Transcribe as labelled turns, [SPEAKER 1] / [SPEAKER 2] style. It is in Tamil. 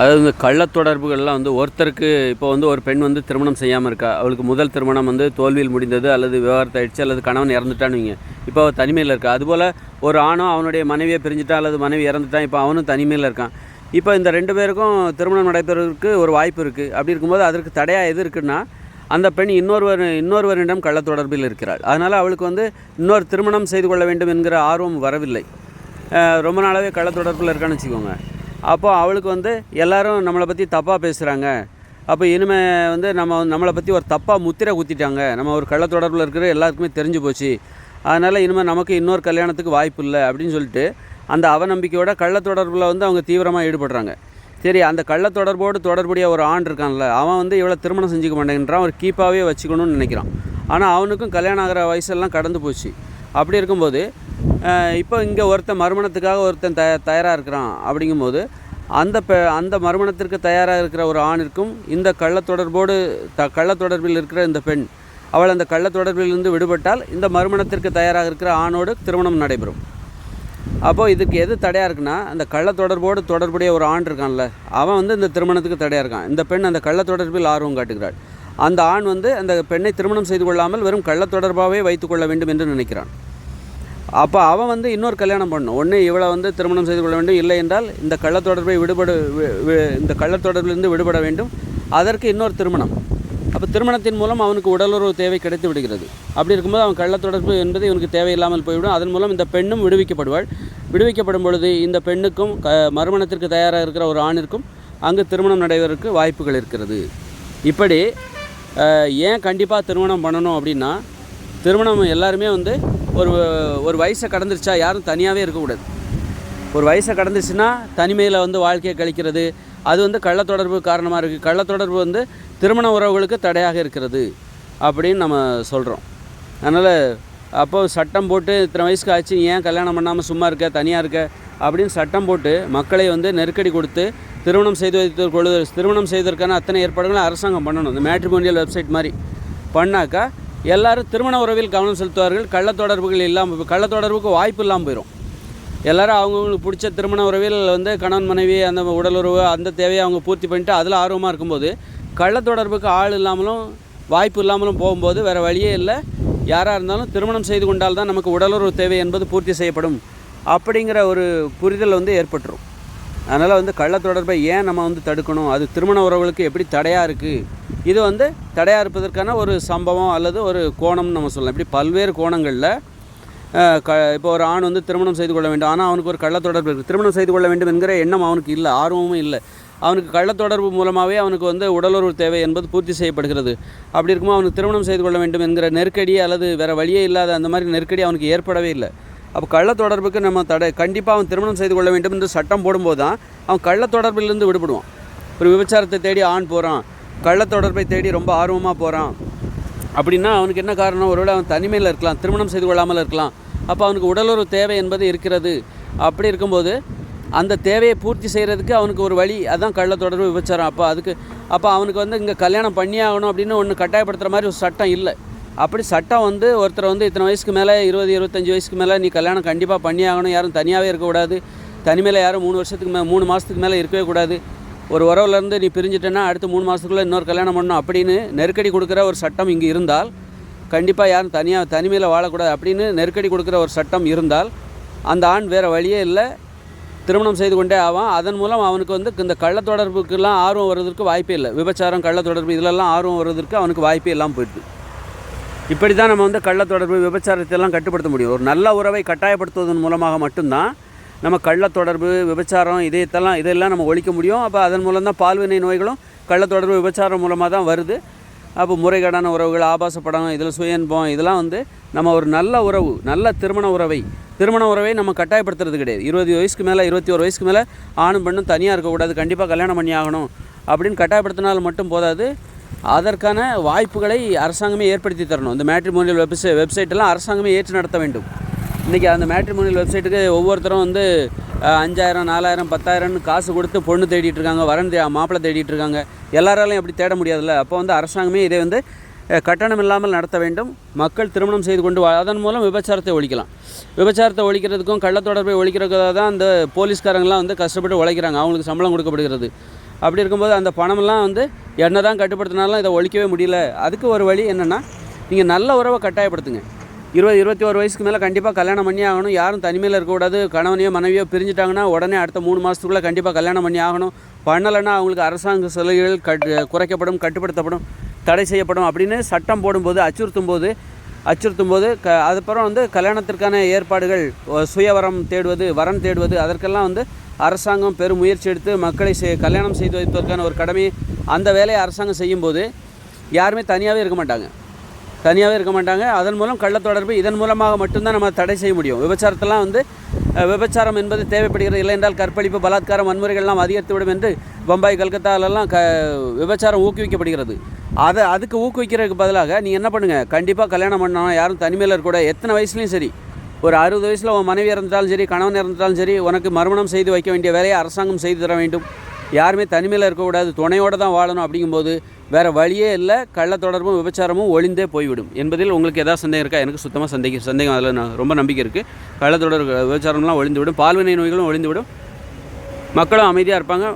[SPEAKER 1] அதாவது இந்த கள்ளத்தொடர்புகள்லாம் வந்து ஒருத்தருக்கு இப்போ வந்து ஒரு பெண் வந்து திருமணம் செய்யாமல் இருக்கா? அவளுக்கு முதல் திருமணம் வந்து தோல்வியில் முடிந்தது அல்லது விவாகரத்து ஆயிடுச்சு அல்லது கணவன் இறந்துட்டான்னு வைங்க. இப்போ அவள் தனிமையில் இருக்கா? அதுபோல் ஒரு ஆணும் அவனுடைய மனைவியை பிரிஞ்சுட்டா அல்லது மனைவி இறந்துட்டான் இப்போ அவனும் தனிமையில் இருக்கான். இப்போ இந்த ரெண்டு பேருக்கும் திருமணம் நடைபெறுவதற்கு ஒரு வாய்ப்பு இருக்குது அப்படி இருக்கும்போது அதற்கு தடையாக எது இருக்குன்னா அந்த பெண் இன்னொருவர் இன்னொருவரிடம் கள்ளத்தொடர்பில் இருக்கிறாள். அதனால் அவளுக்கு வந்து இன்னொரு திருமணம் செய்து கொள்ள வேண்டும் என்கிற ஆர்வம் வரவில்லை. ரொம்ப நாளாகவே கள்ள தொடர்பில் இருக்கான்னு வச்சுக்கோங்க. அப்போ அவளுக்கு வந்து எல்லோரும் நம்மளை பற்றி தப்பாக பேசுகிறாங்க அப்போ இனிமே வந்து நம்ம நம்மளை பற்றி ஒரு தப்பாக முத்திரை குத்திட்டாங்க. நம்ம ஒரு கள்ள தொடர்பில் இருக்கிற எல்லாருக்குமே தெரிஞ்சு போச்சு. அதனால் இனிமேல் நமக்கு இன்னொரு கல்யாணத்துக்கு வாய்ப்பு இல்லை அப்படின்னு சொல்லிட்டு அந்த அவநம்பிக்கையோட கள்ள தொடர்பில் வந்து அவங்க தீவிரமாக ஈடுபடுறாங்க. சரி அந்த கள்ள தொடர்போடு தொடர்புடைய ஒரு ஆண் இருக்கான்ல அவன் வந்து இவ்வளோ திருமணம் செஞ்சுக்க மாட்டேங்கிறான் ஒரு கீப்பாகவே வச்சுக்கணும்னு நினைக்கிறான். ஆனால் அவனுக்கும் கல்யாணம் ஆகிற வயசெல்லாம் கடந்து போச்சு. அப்படி இருக்கும்போது இப்போ இங்கே ஒருத்தன் மறுமணத்துக்காக ஒருத்தன் தய தயாராக இருக்கிறான் அப்படிங்கும்போது அந்த பெ அந்த மறுமணத்திற்கு தயாராக இருக்கிற ஒரு ஆணிற்கும் இந்த கள்ள தொடர்போடு த கள்ள தொடர்பில் இருக்கிற இந்த பெண் அவள் அந்த கள்ள தொடர்பிலிருந்து விடுபட்டால் இந்த மறுமணத்திற்கு தயாராக இருக்கிற ஆணோடு திருமணம் நடைபெறும். அப்போது இதுக்கு எது தடையாக இருக்குன்னா அந்த கள்ள தொடர்போடு தொடர்புடைய ஒரு ஆண் இருக்கான்ல அவன் வந்து இந்த திருமணத்துக்கு தடையாக இருக்கான். இந்த பெண் அந்த கள்ள தொடர்பில் ஆர்வம் காட்டுகிறாள். அந்த ஆண் வந்து அந்த பெண்ணை திருமணம் செய்து கொள்ளாமல் வெறும் கள்ள தொடர்பாகவே வைத்துக்கொள்ள வேண்டும் என்று நினைக்கிறான். அப்போ அவன் வந்து இன்னொரு கல்யாணம் பண்ணணும். ஒன்று இவளை வந்து திருமணம் செய்து கொள்ள வேண்டும். இல்லை என்றால் இந்த கள்ளத்தொடர்பை விடுபட வி- இந்த கள்ளத்தொடர்பிலிருந்து விடுபட வேண்டும். அதற்கு இன்னொரு திருமணம். அப்போ திருமணத்தின் மூலம் அவனுக்கு உடலுறவு தேவை கிடைத்து விடுகிறது. அப்படி இருக்கும்போது அவன் கள்ளத்தொடர்பு என்பது இவனுக்கு தேவையில்லாமல் போய்விடும். அதன் மூலம் இந்த பெண்ணும் விடுவிக்கப்படுவாள். விடுவிக்கப்படும் பொழுது இந்த பெண்ணுக்கும் க மறுமணத்திற்கு தயாராக இருக்கிற ஒரு ஆணிற்கும் அங்கு திருமணம் நடைபெறக்கு வாய்ப்புகள் இருக்கிறது. இப்படி ஏன் கண்டிப்பாக திருமணம் பண்ணணும் அப்படின்னா திருமணம் எல்லாருமே வந்து ஒரு ஒரு வயசை கடந்துருச்சா யாரும் தனியாகவே இருக்கக்கூடாது. ஒரு வயசை கடந்துச்சுன்னா தனிமையில் வந்து வாழ்க்கையை கழிக்கிறது அது வந்து கள்ளத்தொடர்பு காரணமாக இருக்குது கள்ளத்தொடர்பு வந்து திருமண உறவுகளுக்கு தடையாக இருக்கிறது அப்படின்னு நம்ம சொல்கிறோம் அதனால் அப்போ சட்டம் போட்டு இத்தனை வயசுக்கு ஆச்சு ஏன் கல்யாணம் பண்ணாமல் சும்மா இருக்க தனியாக இருக்க அப்படின்னு சட்டம் போட்டு மக்களை வந்து நெருக்கடி கொடுத்து திருமணம் செய்து வைத்து கொள்வது திருமணம் செய்வதற்கான அத்தனை ஏற்பாடுகளும் அரசாங்கம் பண்ணணும். இந்த மேட்ரிமோனியல் வெப்சைட் மாதிரி பண்ணாக்கா எல்லாரும் திருமண உறவில் கவனம் செலுத்துவார்கள். கள்ள தொடர்புகள் இல்லாமல் கள்ள தொடர்புக்கு வாய்ப்பு இல்லாமல் போயிடும் எல்லோரும் அவங்கவுங்களுக்கு பிடிச்ச திருமண உறவில் வந்து கணவன் மனைவி அந்த உடலுறவு அந்த தேவையை அவங்க பூர்த்தி பண்ணிட்டு அதில் ஆர்வமாக இருக்கும்போது கள்ள தொடர்புக்கு ஆள் இல்லாமலும் வாய்ப்பு இல்லாமலும் போகும்போது வேறு வழியே இல்லை. யாராக இருந்தாலும் திருமணம் செய்து கொண்டால் தான் நமக்கு உடலுறவு தேவை என்பது பூர்த்தி செய்யப்படும். அப்படிங்கிற ஒரு புரிதல் வந்து ஏற்பட்டுரும். அதனால் வந்து கள்ள தொடர்பை ஏன் நம்ம வந்து தடுக்கணும்? அது திருமண உறவுகளுக்கு எப்படி தடையாக இருக்குது இது வந்து தடையாக இருப்பதற்கான ஒரு சம்பவம் அல்லது ஒரு கோணம்னு நம்ம சொல்லலாம். இப்படி பல்வேறு கோணங்களில் க இப்போ ஒரு ஆண் வந்து திருமணம் செய்து கொள்ள வேண்டும். ஆனால் அவனுக்கு ஒரு கள்ள தொடர்பு இருக்குது திருமணம் செய்து கொள்ள வேண்டும் என்கிற எண்ணம் அவனுக்கு இல்லை. ஆர்வமும் இல்லை. அவனுக்கு கள்ள தொடர்பு மூலமாகவே அவனுக்கு வந்து உடலுறவு தேவை என்பது பூர்த்தி செய்யப்படுகிறது. அப்படி இருக்கும்போது அவனுக்கு திருமணம் செய்து கொள்ள வேண்டும் என்கிற நெருக்கடி அல்லது வேறு வழியே இல்லாத அந்த மாதிரி நெருக்கடி அவனுக்கு ஏற்படவே இல்லை. அப்போ கள்ள தொடர்புக்கு நம்ம தடை கண்டிப்பாக அவன் திருமணம் செய்து கொள்ள வேண்டும் என்று சட்டம் போடும்போது தான் அவன் கள்ள தொடர்பிலிருந்து விடுபடுவான். ஒரு விபச்சாரத்தை தேடி ஆண் போகிறான் கள்ள தொடர்பை தேடி ரொம்ப ஆர்வமாக போகிறான் அப்படின்னா அவனுக்கு என்ன காரணம்? ஒருவேளை அவன் தனிமையில் இருக்கலாம் திருமணம் செய்து கொள்ளாமல் இருக்கலாம். அப்போ அவனுக்கு உடலுறவு தேவை என்பது இருக்கிறது. அப்படி இருக்கும்போது அந்த தேவையை பூர்த்தி செய்கிறதுக்கு அவனுக்கு ஒரு வழி அதுதான் கள்ள தொடர்பு விபச்சாரம். அப்போ அதுக்கு அப்போ அவனுக்கு வந்து இங்கே கல்யாணம் பண்ணியே ஆகணும் அப்படின்னு ஒன்று கட்டாயப்படுத்துகிற மாதிரி ஒரு சட்டம் இல்லை. அப்படி சட்டம் வந்து ஒருத்தர் வந்து இத்தனை வயசுக்கு மேலே இருபது இருபத்தஞ்சி வயசுக்கு மேலே நீ கல்யாணம் கண்டிப்பாக பண்ணியாகணும் யாரும் தனியாகவே இருக்கக்கூடாது தனிமையில் யாரும் மூணு வருஷத்துக்கு மே மூணு மாதத்துக்கு மேலே இருக்கவே கூடாது. ஒரு உறவுலேருந்து நீ பிரிஞ்சிட்டேன்னா அடுத்து மூணு மாதத்துக்குள்ளே இன்னொரு கல்யாணம் பண்ணணும் அப்படின்னு நெருக்கடி கொடுக்குற ஒரு சட்டம் இங்கே இருந்தால் கண்டிப்பாக யாரும் தனியாக தனிமையில் வாழக்கூடாது அப்படின்னு நெருக்கடி கொடுக்குற ஒரு சட்டம் இருந்தால் அந்த ஆண் வேறு வழியே இல்லை. திருமணம் செய்து கொண்டே ஆவான். அதன் மூலம் அவனுக்கு வந்து இந்த கள்ள தொடர்புக்கெல்லாம் ஆர்வம் வர்றதுக்கு வாய்ப்பே இல்லை. விபச்சாரம் கள்ள தொடர்பு இதிலெல்லாம் ஆர்வம் வர்றதுக்கு அவனுக்கு வாய்ப்பே இல்லாமல் போயிடுது. இப்படி தான் நம்ம வந்து கள்ள தொடர்பு விபச்சாரத்தை எல்லாம் கட்டுப்படுத்த முடியும். ஒரு நல்ல உறவை கட்டாயப்படுத்துவதன் மூலமாக மட்டும்தான் நம்ம கள்ள தொடர்பு விபச்சாரம் இதயத்தெல்லாம் இதெல்லாம் நம்ம ஒழிக்க முடியும். அப்போ அதன் மூலம் தான் பால்வினை நோய்களும் கள்ள தொடர்பு விபச்சாரம் மூலமாக தான் வருது. அப்போ முறைகேடான உறவுகள் ஆபாச படம் இதில் சுயன்பம் இதெல்லாம் வந்து நம்ம ஒரு நல்ல உறவு நல்ல திருமண உறவை திருமண உறவை நம்ம கட்டாயப்படுத்துறது கிடையாது. இருபது வயசுக்கு மேலே இருபத்தி ஒரு வயசுக்கு மேலே ஆணும் பெண்ணும் தனியாக இருக்கக்கூடாது. கண்டிப்பாக கல்யாணம் பண்ணி ஆகணும். அப்படின்னு கட்டாயப்படுத்தினால் மட்டும் போதாது. அதற்கான வாய்ப்புகளை அரசாங்கமே ஏற்படுத்தி தரணும். இந்த மேட்ரிமோனியல் வெப்சை வெப்சைட்டெல்லாம் அரசாங்கமே ஏற்று நடத்த வேண்டும். இன்றைக்கி அந்த மேட்ரிமோனியல் வெப்சைட்டுக்கு ஒவ்வொருத்தரும் வந்து அஞ்சாயிரம் நாலாயிரம் பத்தாயிரம்னு காசு கொடுத்து பொண்ணு தேடிட்டு இருக்காங்க வரன் தே மாப்பிள்ளை தேடிட்டு இருக்காங்க. எல்லாராலையும் அப்படி தேட முடியாதுல்ல. அப்போ வந்து அரசாங்கமே இதை வந்து கட்டணம் இல்லாமல் நடத்த வேண்டும். மக்கள் திருமணம் செய்து கொண்டு அதன் மூலம் விபச்சாரத்தை ஒழிக்கலாம். விபச்சாரத்தை ஒழிக்கிறதுக்கும் கள்ளத்தொடர்பை ஒழிக்கிறதுக்காக தான் அந்த போலீஸ்காரங்களாம் வந்து கஷ்டப்பட்டு உழைக்கிறாங்க. அவங்களுக்கு சம்பளம் கொடுக்கப்படுகிறது. அப்படி இருக்கும்போது அந்த பணமெல்லாம் வந்து என்ன தான் கட்டுப்படுத்தினாலும் இதை ஒழிக்கவே முடியல. அதுக்கு ஒரு வழி என்னென்னா நீங்கள் நல்ல உறவை கட்டாயப்படுத்துங்க. இருபது இருபத்தி ஒரு வயசுக்கு மேலே கண்டிப்பாக கல்யாணம் பண்ணி ஆகணும். யாரும் தனிமையில் இருக்கக்கூடாது கணவனையோ மனைவியோ பிரிஞ்சுட்டாங்கன்னா உடனே அடுத்த மூணு மாதத்துக்குள்ளே கண்டிப்பாக கல்யாணம் பண்ணி ஆகணும். பண்ணலைன்னா அவங்களுக்கு அரசாங்க சலுகைகள் கட் குறைக்கப்படும் கட்டுப்படுத்தப்படும் தடை செய்யப்படும் அப்படின்னு சட்டம் போடும்போது அச்சுறுத்தும் போது அச்சுறுத்தும் போது க அதுக்கப்புறம் வந்து கல்யாணத்திற்கான ஏற்பாடுகள் சுயவரம் தேடுவது வரன் தேடுவது அதற்கெல்லாம் வந்து அரசாங்கம் பெரும் முயற்சி எடுத்து மக்களை கல்யாணம் செய்து வைப்பதற்கான ஒரு கடமையை அந்த வேலையை அரசாங்கம் செய்யும்போது யாருமே தனியாகவே இருக்க மாட்டாங்க. தனியாகவே இருக்க மாட்டாங்க. அதன் மூலம் கள்ள தொடர்பு இதன் மூலமாக மட்டும்தான் நம்ம தடை செய்ய முடியும். விபச்சாரத்தெல்லாம் வந்து விபச்சாரம் என்பது தேவைப்படுகிறது இல்லை என்றால் கற்பழிப்பு பலாத்காரம் வன்முறைகள்லாம் அதிகரித்துவிடும் என்று பம்பாய் கல்கத்தாலெல்லாம் க விபச்சாரம் ஊக்குவிக்கப்படுகிறது. அதை அதுக்கு ஊக்குவிக்கிறதுக்கு பதிலாக நீ என்ன பண்ணுங்கள் கண்டிப்பாக கல்யாணம் பண்ணணும். யாரும் தனிமையில் இருக்கக்கூடாது. எத்தனை வயசுலேயும் சரி. ஒரு அறுபது வயசில் உன் மனைவி இறந்துட்டாலும் சரி கணவன் இறந்துட்டாலும் சரி உனக்கு மறுமணம் செய்து வைக்க வேண்டிய வேலையை அரசாங்கம் செய்து தர வேண்டும். யாருமே தனிமையில் இருக்கக்கூடாது. துணையோடு தான் வாழணும் அப்படிங்கும்போது வேறு வழியே இல்லை. கள்ள தொடர்பும் விபச்சாரமும் ஒளிந்தே போய்விடும். என்பதில் உங்களுக்கு எதாவது சந்தேகம் இருக்கா? எனக்கு சுத்தமாக சந்தேகம் சந்தேகம் அதில் நான் ரொம்ப நம்பிக்கை இருக்குது கள்ள தொடர்பு விபச்சாரம்லாம் ஒளிந்துவிடும் பால்வினை நோய்களும் ஒளிந்துவிடும் மக்களும் அமைதியாக இருப்பாங்க.